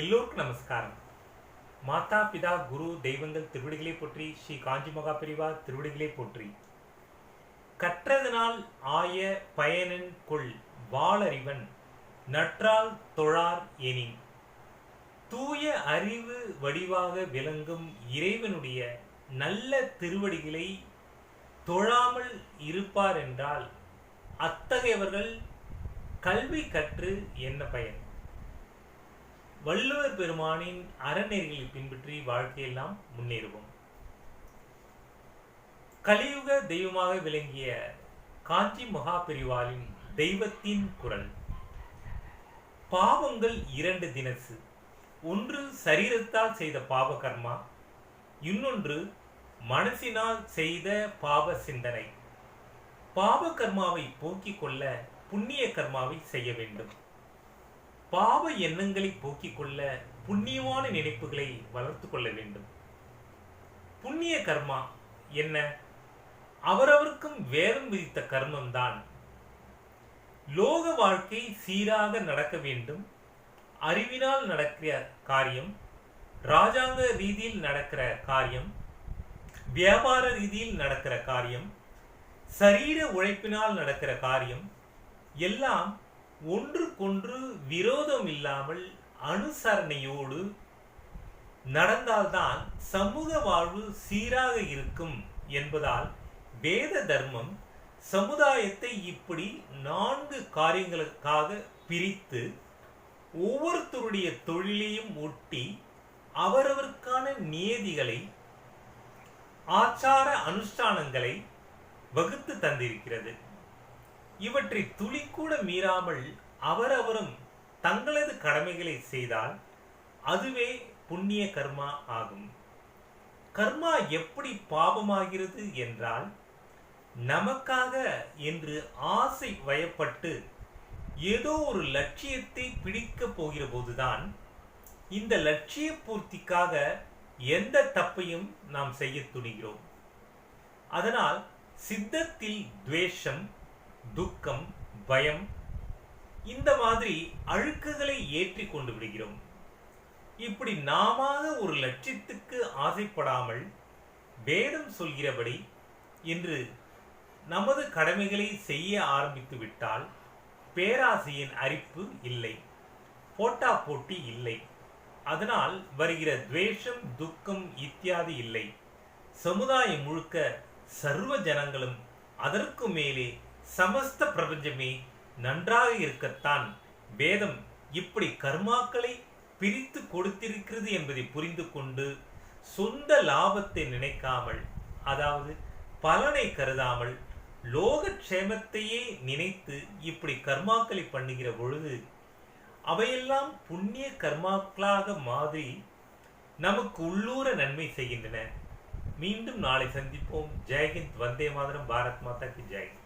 எல்லோருக்கும் நமஸ்காரம். மாதா பிதா குரு தெய்வங்கள் திருவிடிகளை போற்றி ஸ்ரீ காஞ்சி மகா பிரிவா திருவிடிகளை போற்றி. கற்றதனால் ஆய பயனன் கொள் வாளறிவன் நற்றால் தொழார் எனின். தூய அறிவு வடிவாக விளங்கும் இறைவனுடைய நல்ல திருவடிகளை தொழாமல் இருப்பார் என்றால் அத்தகையவர்கள் கல்வி கற்று என்ன பயன்? வள்ளுவர் பெருமானின் அறநெறிகளை பின்பற்றி வாழ்க்கையெல்லாம் முன்னேறுவோம். கலியுக தெய்வமாக விளங்கிய காஞ்சி மகா பெரிவாளின் தெய்வத்தின் குரல். பாவங்கள் இரண்டு தினசு. ஒன்று சரீரத்தால் செய்த பாவ கர்மா இன்னொன்று மனசினால் செய்த பாவ சிந்தனை. பாவ கர்மாவை போக்கிக் கொள்ள புண்ணிய கர்மாவை செய்ய வேண்டும். பாவ எண்ணங்களை போக்கிக் கொள்ள புண்ணியமான நினைப்புகளை வளர்த்து கொள்ள வேண்டும். புண்ணிய கர்மா என்ன? அவரவருக்கும் வேதம் விதித்த கர்மம்தான். லோக வாழ்க்கை சீராக நடக்க வேண்டும். அறிவினால் நடக்கிற காரியம் ராஜாங்க ரீதியில் நடக்கிற காரியம் வியாபார ரீதியில் நடக்கிற காரியம் சரீர உழைப்பினால் நடக்கிற காரியம் எல்லாம் ஒன்றுக்கொன்று விரோதம் இல்லாமல் அனுசரணையோடு நடந்தால்தான் சமூக வாழ்வு சீராக இருக்கும் என்பதால் வேத தர்மம் சமுதாயத்தை இப்படி நான்கு காரியங்களுக்காக பிரித்து ஒவ்வொருத்தருடைய தொழிலையும் ஒட்டி அவரவருக்கான நியதிகளை ஆச்சார அனுஷ்டானங்களை வகுத்து தந்திருக்கிறது. இவற்றை துளிக்கூட மீறாமல் அவரவரும் தங்களது கடமைகளை செய்தால் அதுவே புண்ணிய கர்மா ஆகும். கர்மா எப்படி பாபமாகிறது என்றால் நமக்காக என்று ஆசை வயப்பட்டு ஏதோ ஒரு லட்சியத்தை பிடிக்கப் போகிற போதுதான் இந்த லட்சிய பூர்த்திக்காக எந்த தப்பையும் நாம் செய்ய துணிகிறோம். அதனால் சித்தத்தில் துவேஷம் துக்கம் பயம் இந்த மாதிரி அழுக்குகளை ஏற்றி கொண்டு விடுகிறோம். இப்படி நாம ஒரு லட்சியத்துக்கு ஆசைப்படாமல் வேதம் சொல்கிறபடி இன்று நமது கடமைகளை செய்ய ஆரம்பித்து விட்டால் பேராசையின் அரிப்பு இல்லை போட்டா போட்டி இல்லை. அதனால் வருகிற துவேஷம் துக்கம் இத்தியாதி இல்லை. சமுதாயம் முழுக்க சர்வ ஜனங்களும் அதற்கு மேலே சமஸ்த பிரபஞ்சமே நன்றாக இருக்கத்தான். வேதம் இப்படி கர்மாக்களை பிரித்து கொடுத்திருக்கிறது என்பதை புரிந்து கொண்டு சொந்த லாபத்தை நினைக்காமல் அதாவது பலனை கருதாமல் லோகக்ஷேமத்தையே நினைத்து இப்படி கர்மாக்களை பண்ணுகிற பொழுது அவையெல்லாம் புண்ணிய கர்மாக்களாக மாறி நமக்கு உள்ளூர நன்மை செய்கின்றன. மீண்டும் நாளை சந்திப்போம். ஜெயஹிந்த் வந்தே மாதரம். பாரத் மாதாக்கு ஜெயஹிந்த்